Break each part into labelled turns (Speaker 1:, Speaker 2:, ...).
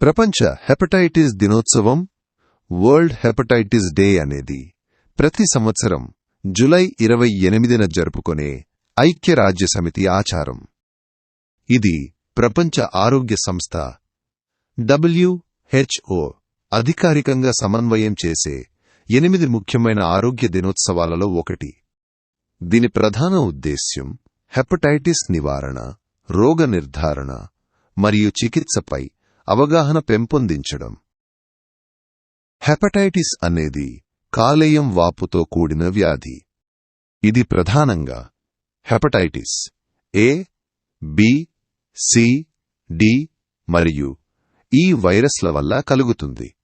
Speaker 1: ప్రపంచ హెపటైటిస్ దినోత్సవం world hepatitis day అనేది ప్రతి సంవత్సరం జులై ఇరవై ఎనిమిదిన జరుపుకునే ఐక్యరాజ్యసమితి ఆచారం. ఇది ప్రపంచ ఆరోగ్య సంస్థ డబ్ల్యూహెచ్ఓ అధికారికంగా సమన్వయం చేసే ఎనిమిది ముఖ్యమైన ఆరోగ్య దినోత్సవాలలో ఒకటి. దీని ప్రధాన ఉద్దేశ్యం హెపటైటిస్ నివారణ రోగ నిర్ధారణ మరియు చికిత్సపై అవగాహన పెంపొందించడం. హెపటైటిస్ అనేది కాలేయం వాపుతో కూడిన వ్యాధి. ఇది ప్రధానంగా hepatitis A B C D మరియు ఈ వైరస్ల వల్ల కలుగుతుంది.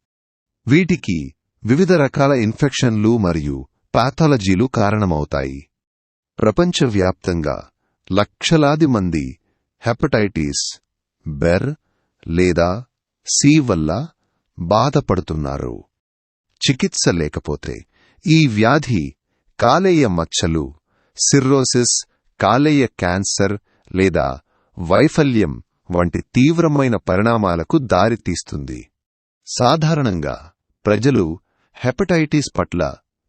Speaker 1: వీటికి వివిధ రకాల ఇన్ఫెక్షన్లు మరియు పాథాలజీలు కారణమవుతాయి. ప్రపంచవ్యాప్తంగా లక్షలాది మంది హెపటైటిస్ బెర్ లేదా సి వల్ల బాధపడుతున్నారు. చికిత్స లేకపోతే ఈ వ్యాధి కాలేయ మచ్చలు సిర్రోసిస్ కాలేయ క్యాన్సర్ లేదా వైఫల్యం వంటి తీవ్రమైన పరిణామాలకు దారితీస్తుంది సాధారణంగా ప్రజలు హెపటైటిస్ పట్ల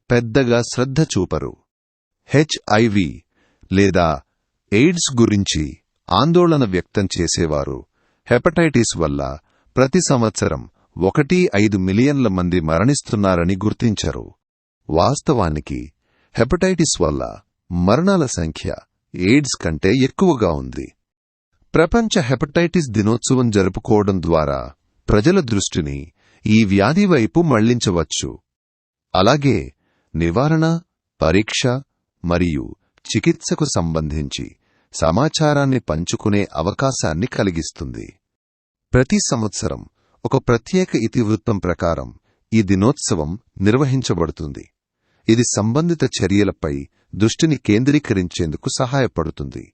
Speaker 1: పెద్దగా శ్రద్ధ చూపరు. హెచ్ఐవి లేదా ఎయిడ్స్ గురించి ఆందోళన వ్యక్తం చేసేవారు హెపటైటిస్ వల్ల ప్రతి సంవత్సరం ఒకటి ఐదు మిలియన్ల మంది మరణిస్తున్నారని గుర్తించరు. వాస్తవానికి హెపటైటిస్ వల్ల మరణాల సంఖ్య ఎయిడ్స్ కంటే ఎక్కువగా ఉంది. ప్రపంచ హెపటైటిస్ దినోత్సవం జరుపుకోవడం ద్వారా ప్రజల దృష్టిని ఈ వ్యాధి వైపు మళ్ళించవచ్చు. అలాగే నివారణ పరీక్ష మరియు చికిత్సకు సంబంధించి సమాచారాన్ని పంచుకునే అవకాశాన్ని కలిగిస్తుంది. ప్రతి సంవత్సరం ఒక ప్రత్యేక ఇతివృత్తం ప్రకారం ఈ దినోత్సవం నిర్వహించబడుతుంది. ఇది సంబంధిత చర్యలపై దృష్టిని కేంద్రీకరించేందుకు సహాయపడుతుంది.